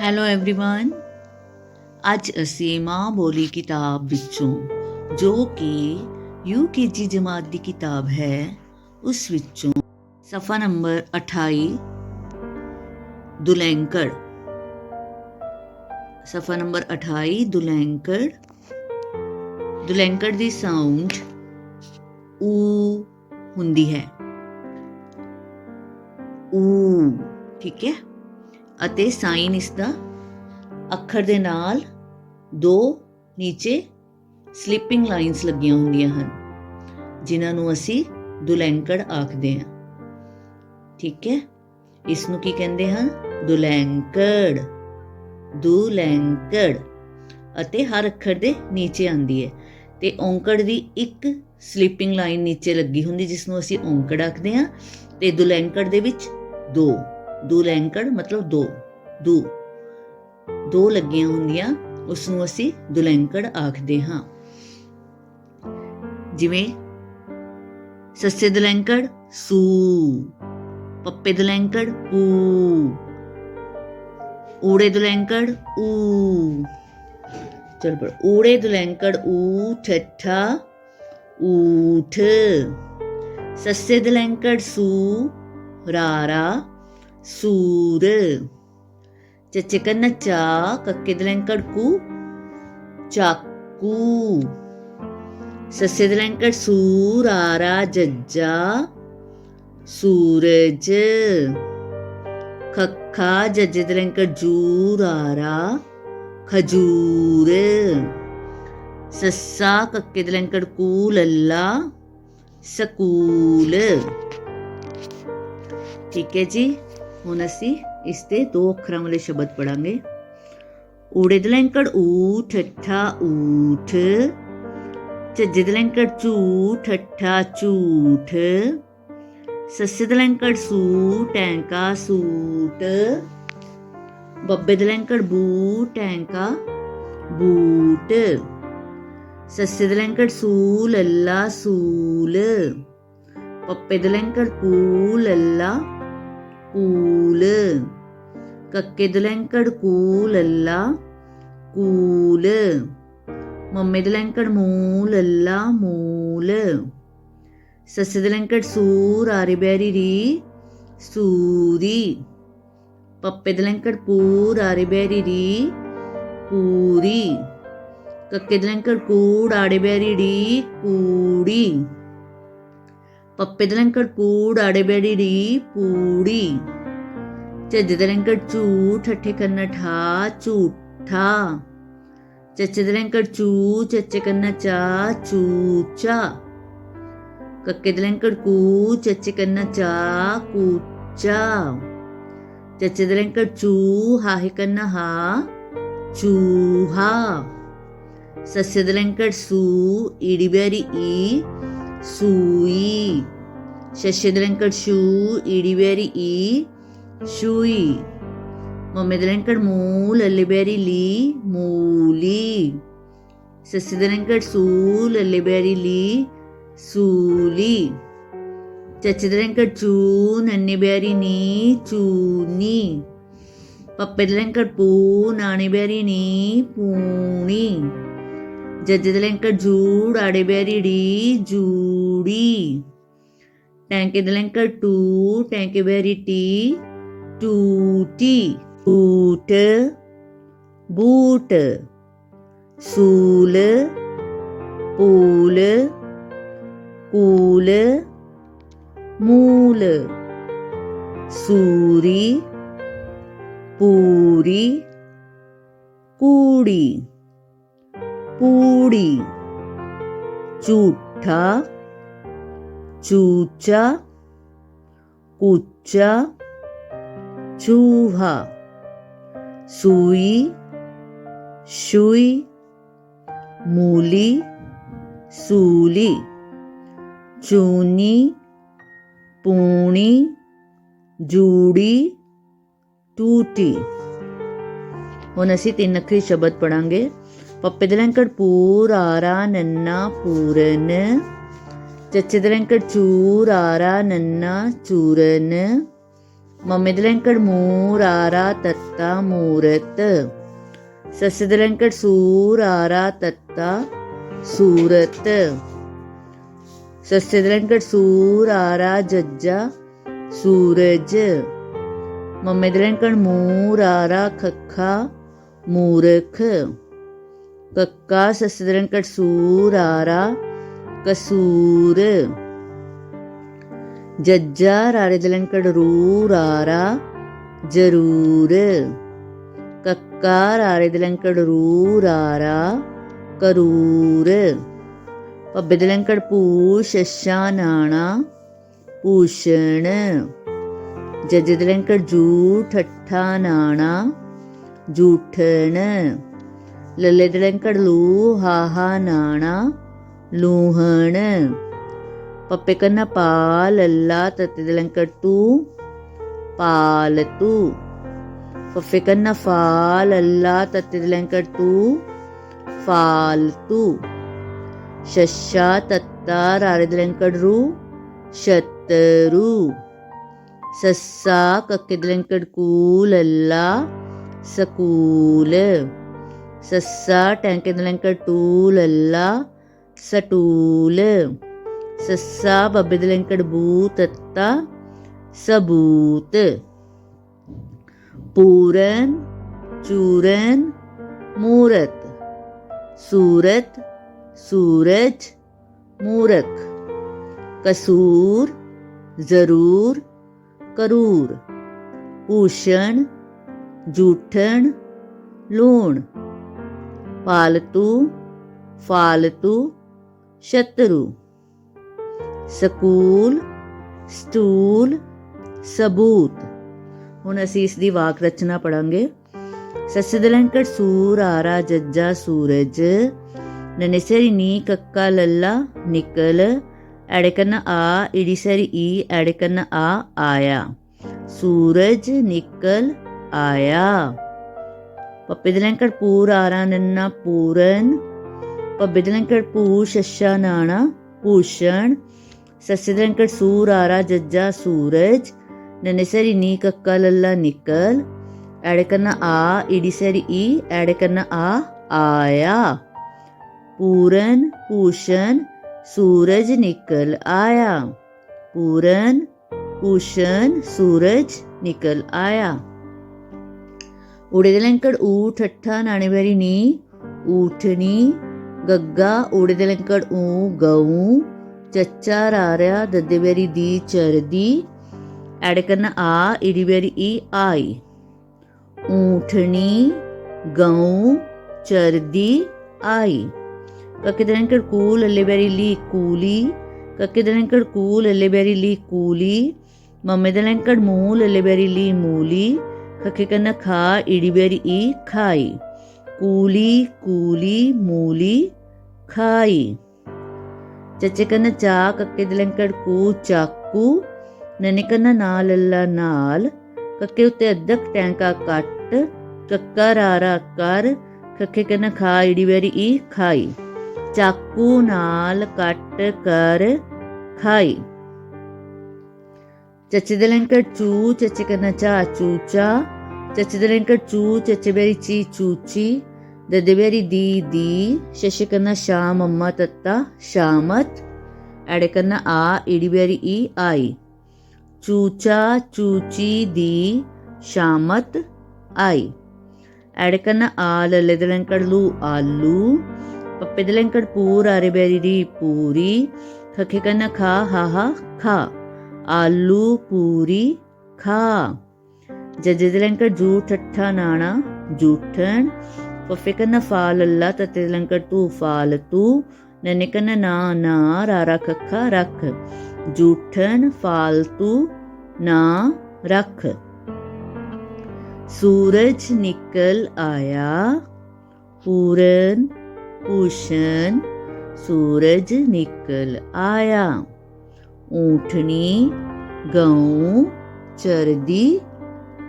Hello everyone ਅੱਜ ਅਸੀਂ ਮਾਂ ਬੋਲੀ ਕਿਤਾਬ ਵਿੱਚੋਂ ਜੋ ਕਿ ਯੂਕੇਜੀ ਜਮਾਤ ਦੀ ਕਿਤਾਬ ਹੈ ਉਸ ਵਿੱਚੋਂ ਸਫਾ ਨੰਬਰ 28 ਦੁਲੈਂਕੜ ਸਫਾ ਨੰਬਰ 28 ਦੁਲੈਂਕੜ ਦੁਲੈਂਕੜ ਦੀ ਸਾਊਂਡ ਊ ਹੁੰਦੀ ਹੈ ਊ ਠੀਕ ਹੈ ਅਤੇ ਸਾਈਨ ਇਸ ਦਾ ਅੱਖਰ ਦੇ ਨਾਲ ਦੋ ਨੀਚੇ ਸਲੀਪਿੰਗ ਲਾਈਨਸ ਲੱਗੀਆਂ ਹੁੰਦੀਆਂ ਹਨ, ਜਿਨ੍ਹਾਂ ਨੂੰ ਅਸੀਂ ਦੁਲੈਂਕੜ ਆਖਦੇ ਹਾਂ। ਠੀਕ ਹੈ? ਇਸ ਨੂੰ ਕੀ ਕਹਿੰਦੇ ਹਨ? ਦੁਲੈਂਕੜ ਦੁਲੈਂਕੜ ਅਤੇ ਹਰ ਅੱਖਰ ਦੇ ਨੀਚੇ ਆਂਦੀ ਹੈ। ਤੇ ਔਂਕੜ ਦੀ ਇੱਕ ਸਲੀਪਿੰਗ ਲਾਈਨ ਨੀਚੇ ਲੱਗੀ ਹੁੰਦੀ, ਜਿਸ ਨੂੰ ਅਸੀਂ ਔਂਕੜ ਆਖਦੇ ਹਾਂ, ਤੇ ਦੁਲੈਂਕੜ ਦੇ ਵਿੱਚ ਦੋ। ਦੁਲੈਂਕੜ ਮਤਲਬ ਦੋ ਦੋ ਦੋ ਲੱਗੀਆਂ ਹੁੰਦੀਆਂ ਉਸ ਨੂੰ ਅਸੀਂ ਦੁਲੈਂਕੜ ਆਖਦੇ ਹਾਂ। ਜਿਵੇਂ, ਸੱਸੇ ਦੁਲੈਂਕੜ, ਸੂ, ਪੱਪੇ ਦੁਲੈਂਕੜ, ਪੂ, ਊੜੇ ਦੁਲੈਂਕੜ, ਊ। ਚਲ ਪਰ ਊੜੇ ਦੁਲੈਂਕੜ, ਊ, ਠੱਠਾ, ਊਠ। ਸੱਸੇ ਦੁਲੈਂਕੜ, ਸੂ, ਰਾਰਾ ਸੂਰ ਚੱਚੇ ਨੱਚਾ ਚਾ ਕੱਕੇ ਦਲੈਂਕੜ ਕੂ ਚਾਕੂ ਸੱਸੇ ਦਲੈਂਕੜ ਸੂਰ ਆਰਾ ਜੱਜਾ ਸੂਰਜ ਖੱਖਾ ਜੱਜੇ ਦਲੈਂਕੜ ਜੂਰ ਆਰਾ ਖਜੂਰ ਸੱਸਾ ਕੱਕੇ ਦਲੈਂਕੜ ਕੂ ਲੱਲਾ ਸਕੂਲ ਠੀਕ ਹੈ ਜੀ ਹੁਣ ਅਸੀਂ ਇਸ ਦੇ ਦੋ ਅੱਖਰਾਂ ਵਾਲੇ ਸ਼ਬਦ ਪੜਾਂਗੇ ਊੜੇ ਦਲੈਂਕੜ ਊ ਠੱਠਾ ਊਠ। ਝੱਜੇ ਦਲੈਂਕੜ ਝੂ ਠੱਠਾ ਝੂਠ। ਸੱਸੇ ਦਲੈਂਕੜ ਸੂ ਟੈਂਕਾ ਸੂਟ। ਬੱਬੇ ਦਲੈਂਕੜ ਬੂ ਟੈਂਕਾ ਬੂਟ। ਸੱਸੇ ਦਲੈਂਕੜ ਸੂ ਲੱਲਾ ਸੂਲ। ਪੱਪੇ ਦਲੈਂਕੜ ਪੂ ਲੱਲਾ ਕੂਲ ਕੱਕੇ ਦਲੈਂਕੜ ਕੂ ਲੱਲਾ ਕੂਲ ਮੰਮੇ ਦਲੈਂਕੜ ਮੂ ਲੱਲਾ ਮੂਲ ਸੱਸੇ ਦਲੈਂਕੜ ਸੂਰ ਆਰੇ ਬੈਰੀ ਰੀ ਸੂਰੀ ਪੱਪੇ ਦਲੈਂਕੜ ਪੂਰ ਆਰੇ ਬੈਰੀ ਰੀ ਪੂਰੀ ਕੱਕੇ ਦਲੈਂਕੜ ਕੂੜ ਆੜੇ ਬੈਰੀ ਰੀ ਕੂੜੀ ਪੱਪੇ ਦਲੰਕੜ ਕੂੜ, ਆੜੇ ਬੈੜੀ ਰੀ ਪੂੜੀ। ਚੱਜ ਦਲੰਕੜ ਝੂ ਠੱਠੇ ਕੰਨਾ ਠਾ, ਝੂਠਾ। ਚੱਚੇ ਦਲੰਕੜ ਚੂ ਚੱਚੇ ਕੰਨਾ ਚਾ, ਚੂਚਾ। ਕੱਕੇ ਦਲੰਕੜ ਕੂ ਚੱਚੇ ਕੰਨਾ ਚਾ, ਕੂਚਾ। ਚੱਚੇ ਦਲੰਕੜ ਚੂ ਹਾਹੇ ਕੰਨਾ ਹਾ ਚੂਹਾ ਸੱਸੇ ਦਲੰਕੜ ਸੂ ਈੜੀ ਬੈਰੀ ਈ ਸੂਈ ਸ਼ਸ਼ੇ ਦਲੰਕੜ ਸ਼ੂ ਈੜੀ ਬੈਰੀ ਈ ਸ਼ੂਈ ਮੰਮੇ ਦਲੰਕੜ ਮੂ ਲੱਲੇ ਬੈਰੀ ਲੀ ਮੂਲੀ ਸੱਸੇ ਦਲੰਕੜ ਸੂ ਲੱਲੇ ਬੈਰੀ ਲੀ ਸੂਲੀ ਚੱਚੇ ਦਲੰਕੜ ਚੂ ਨੰਨੇ ਬੈਰੀ ਨੀ ਚੂਨੀ ਪੱਪੇ ਦਲੰਕੜ ਪੂ ਨਾਣੇ ਬੈਰੀ ਨੀ ਪੂਣੀ ਜੱਜ ਪੂੜੀ ਝੂਠਾ ਚੂਚਾ ਕੁੱਚਾ ਚੂਹਾ ਸੂਈ ਸ਼ੂਈ ਮੂਲੀ ਸੂਲੀ ਚੂਨੀ ਪੂਣੀ ਜੂੜੀ ਟੂਟੀ ਹੁਣ ਅਸੀਂ ਤਿੰਨ ਅੱਖਰੀ ਸ਼ਬਦ ਪੜਾਂਗੇ ਪੱਪੇ ਦਲੰਕੜ ਪੂਰ ਆਰਾ ਨੰਨਾ ਪੂਰਨ ਚੱਚੇ ਦਲੰਕੜ ਚੂਰ ਆਰਾ ਨੰਨਾ ਚੂਰਨ ਮਮੇ ਦੇ ਲੈਂਕੜ ਮੂਰ ਆਰਾ ਤੱਤਾ ਮੂਰਤ ਸੱਸੇ ਦੇ ਲੈਂਕੜ ਸੂਰ ਆਰਾ ਕੱਕਾ ਸੱਸੇ ਦੇ ਲੈਂਕੜ ਆਰਾ ਕਸੂਰ। ਜੱਜਾ ਰਾਰੇ ਦੇ ਲੈਂਕੜ ਰੂ ਰਾਰਾ ਜਰੂਰ। ਕੱਕਾ ਰਾਰੇ ਦੇ ਲੈਂਕੜ ਰੂ ਰਾਰਾ ਕਰੂਰ। ਪੱਬੇ ਦੇ ਲੈਂਕੜ ਪੂ ਸ਼ਸ਼ਾ ਨਾਣਾ ਪੂਸ਼ਣ ਜੱਜ ਦੇ ਲੈਂਕੜ ਜੂ ਠੱਠਾ ਨਾਣਾ ਜੂਠਣ। ਲੱਲੇ ਦੇ ਲੈਂਕੜ ਲੂ ਹਾਹਾ ਨਾਣਾ ਲੂਹਣ। ਪੱਪੇ ਕੰਨਾ ਪਾ, ਲੱਲਾ ਤਤੇ ਦੇ ਲੰਕੜ ਤੂ। ਪਾਲਤੂ ਪੱਪੇ ਕੰਨਾ ਫਾ, ਲੱਲਾ ਤਤੇ ਦੇ ਲੰਕੜ ਤੂ। ਫਾਲਤੂ ਸ਼ਸ਼ਾ ਤੱਤਾ ਰਾਰੇ ਦੇ ਲੰਕੜ ਰੂ, ਸ਼ਤਰੂ। ਸੱਸਾ ਕੱਕੇ ਦੇ ਕੂ, ਲੱਲਾ ਸਕੂਲ। ਸੱਸਾ ਟੈਂਕੇ ਦੇ ਲੰਕੜ ਟੂ ਲੱਲਾ ਸਟੂਲ ਸੱਸਾ ਬੱਬੇ ਦੇ ਲੰਕੜ ਬੂ ਤੱਤਾ ਸਬੂਤ ਪੂਰਨ, ਚੂਰਨ, ਮੂਰਤ। ਸੂਰਤ, ਸੂਰਜ, ਮੂਰਖ। ਕਸੂਰ, ਜ਼ਰੂਰ, ਕਰੂਰ। ਭੂਸ਼ਣ, ਜੂਠਣ, ਲੂਣ। ਪਾਲਤੂ, ਫਾਲਤੂ, ਸ਼ਤਰੂ। ਸਕੂਲ, ਸਟੂਲ, ਸਬੂਤ। ਹੁਣ ਅਸੀਂ ਇਸ ਦੀ ਵਾਕ ਰਚਨਾ ਪੜਾਂਗੇ। ਸੱਸੇ ਸੂਰ ਆਰਾ ਜੱਜਾ ਸੂਰਜ, ਨਨੇਸਰੀ ਨੀ ਕੱਕਾ ਲੱਲਾ ਨਿਕਲ, ਐੜਕਨ ਆ ਇੜੀ ਸਰੀ ਈ, ਐੜਕਨ ਆ ਆਇਆ। ਸੂਰਜ ਨਿਕਲ ਆਇਆ। ਪੱਪੇ ਦੇ ਪੂਰ ਆਰਾ ਨੰਨਾ ਪੂਰਨ, ਪੱਬੇ ਦੇ ਪੂ ਸ਼ਸ਼ਾ ਨਾਣਾ ਭੂਸ਼ਣ, ਸੱਸੇ ਦੇ ਸੂਰ ਆਰਾ ਜੱਜਾ ਸੂਰਜ ਨਨੇਸਰੀ ਨੀ ਕੱਕਾ ਲੱਲਾ ਨਿਕਲ ਐੜਕਨ ਆ ਇੜੀ ਸਰੀ ਈ ਐੜਕਨ ਆ, ਆਇਆ। ਪੂਰਨ, ਭੂਸ਼ਣ, ਸੂਰਜ ਨਿਕਲ ਆਇਆ। ਪੂਰਨ, ਭੂਸ਼ਣ, ਸੂਰਜ ਨਿਕਲ ਆਇਆ। ਊੜੇ ਦੇ ਲੰਕੜ ਊ ਠੱਠਾ ਨਾਣੇ ਵਾਰੀ ਨੀ ਊਠਣੀ ਗੱਗਾ ਊੜੇ ਦੇ ਲੰਕੜ ਊ ਗਊ ਚੱਚਾ ਰਾਰਿਆ ਦੱਦੇ ਵਾਰੀ ਦੀ ਚਰਦੀ ਐੜਕਨ ਆ ਇੜੀ ਵਾਰੀ ਈ ਆਈ ਊਠਣੀ ਗਊ ਚਰਦੀ ਆਈ ਕੱਕੇ ਦੇ ਲੰਕੜ ਕੂਲ ਅੱਲੇ ਬੈਰੀ ਲੀ ਕੂਲੀ ਕੱਕੇ ਦੇ ਲੰਕੜ ਕੂਲ ਅੱਲੇ ਬੈਰੀ ਲੀ ਕੂਲੀ ਮੰਮੇ ਦੇ ਲੰਕੜ ਮੂਲ ਅੱਲੇ ਬੈਰੀ ਖਾ ਈੜੀ ਬੈਰੀ ਈ ਖਾਈ ਕੂਲੀ ਕੂਲੀ ਮੂਲੀ ਖਾਈ ਚੱਚੇ ਕੰਨਾ ਚਾ ਕੱਕੇ ਦੇ ਲੰਕੜ ਕੂ ਚਾਕੂ ਨਨੇ ਕੰਨਾ ਨਾਲ ਅੱਲਾ ਨਾਲ ਕੱਕੇ ਉੱਤੇ ਅੱਧਕ ਟੈਂਕਾ ਕੱਟ ਕੱਕਾ ਰਾਰਾ ਕਰ ਖੱਖੇ ਕੰਨਾ ਖਾ ਈੜੀ ਬੈਰੀ ਈ ਖਾਈ ਚਾਕੂ ਨਾਲ ਕੱਟ ਕਰ ਖਾਈ ਚੱਚੇ ਦੇ ਲੰਕੜ ਚੂ ਚੱਚੇ ਕਨਾ ਚਾ ਚੂਚਾ ਚੱਚੇ ਦੇ ਲੰਕੜ ਚੂ, ਚੱਚੇ ਬੇਰੀ ਚੀ, ਚੂਚੀ। ਦਦੇ ਬੇਰੀ ਦੀ ਦੀ। ਸ਼ਸ਼ ਕਨਾ ਸ਼ਾਮ ਅੰਮਾ ਤੱਤਾ, ਸ਼ਾਮਤ। ਐੜੇ ਕਨਾ ਆ, ਈੜੀ ਬੇਰੀ ਈ, ਆਈ। ਚੂਚਾ, ਚੂਚੀ, ਦੀ, ਸ਼ਾਮਤ, ਆਈ। ਐੜੇ ਕਨਾ ਆ, ਲੱਲੇ ਦੇ ਲੰਕੜ ਲੂ ਆਲੂ ਪੱਪੇ ਦੇ ਲੰਕੜ ਪੂਰ ਆਰੇ ਬੈਰੀ ਦੀ ਪੂਰੀ ਖਖੇ ਕੰਨਾ ਖਾ ਹਾ ਹਾ ਖਾ ਆਲੂ ਪੂਰੀ ਠੱਠਾ ਨਾਣਾ ਜੂਠਣ ਪੱਪੇ ਕੰਨਾ ਫਾਲ ਅੱਲਾ ਤਤੇ ਦੇ ਨਨੇ ਕੰਨਾ ਨਾ ਨਾ ਰਾਰਾ ਖੱਖਾ ਜੂਠਣ ਫਾਲਤੂ ਨਾ ਰੱਖ ਸੂਰਜ ਨਿਕਲ ਆਇਆ ਪੂਰਨ ਭੂਸ਼ਣ ਸੂਰਜ ਨਿਕਲ ਆਇਆ ਊਠਣੀ ਗਊ ਚਰਦੀ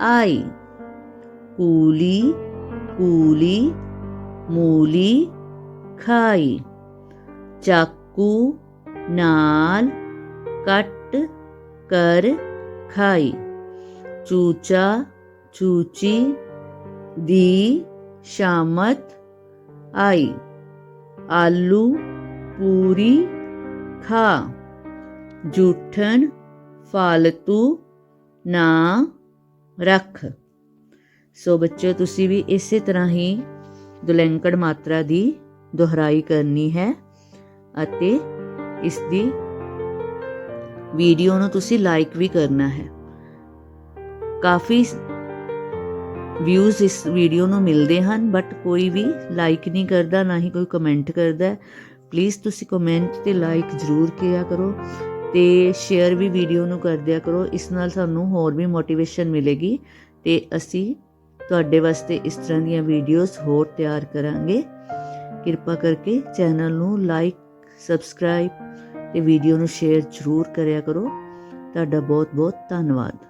ਆਈ। ਕੂਲੀ ਕੂਲੀ, ਮੂਲੀ, ਖਾਈ। ਚਾਕੂ ਨਾਲ ਕੱਟ ਕਰ ਖਾਈ। ਚੂਚਾ, ਚੂਚੀ ਦੀ ਸ਼ਾਮਤ ਆਈ। ਆਲੂ ਪੂਰੀ ਖਾ। ਜੂਠਣ ਫਾਲਤੂ ਨਾ ਰੱਖ। ਸੋ ਬੱਚਿਓ, ਤੁਸੀਂ ਵੀ ਇਸੇ ਤਰ੍ਹਾਂ ਹੀ ਦੁਲੈਂਕੜ ਮਾਤਰਾ ਦੀ ਦੁਹਰਾਈ ਕਰਨੀ ਹੈ ਅਤੇ ਇਸ ਦੀ ਵੀਡੀਓ ਨੂੰ ਤੁਸੀਂ ਲਾਈਕ ਵੀ ਕਰਨਾ ਹੈ। ਕਾਫੀ ਵਿਊਜ਼ ਇਸ ਵੀਡੀਓ ਨੂੰ ਮਿਲਦੇ ਹਨ ਬਟ ਕੋਈ ਵੀ ਲਾਈਕ ਨਹੀਂ ਕਰਦਾ, ਨਾ ਹੀ ਕੋਈ ਕਮੈਂਟ ਕਰਦਾ। ਪਲੀਜ਼ ਤੁਸੀਂ ਕਮੈਂਟ ਤੇ ਲਾਈਕ ਜ਼ਰੂਰ ਕਿਆ ਕਰੋ। ਤੇ ਸ਼ੇਅਰ ਵੀ ਵੀਡੀਓ ਨੂੰ ਕਰ ਦਿਆ ਕਰੋ। ਇਸ ਨਾਲ ਸਾਨੂੰ ਹੋਰ ਵੀ ਮੋਟੀਵੇਸ਼ਨ ਮਿਲੇਗੀ ਤੇ ਅਸੀਂ ਤੁਹਾਡੇ ਵਾਸਤੇ ਇਸ ਤਰ੍ਹਾਂ ਦੀਆਂ ਵੀਡੀਓਜ਼ ਹੋਰ ਤਿਆਰ ਕਰਾਂਗੇ। ਕਿਰਪਾ ਕਰਕੇ ਚੈਨਲ ਨੂੰ ਲਾਈਕ ਸਬਸਕ੍ਰਾਈਬ ਤੇ ਵੀਡੀਓ ਨੂੰ ਸ਼ੇਅਰ ਜ਼ਰੂਰ ਕਰਿਆ ਕਰੋ। ਤੁਹਾਡਾ ਬਹੁਤ ਬਹੁਤ ਧੰਨਵਾਦ।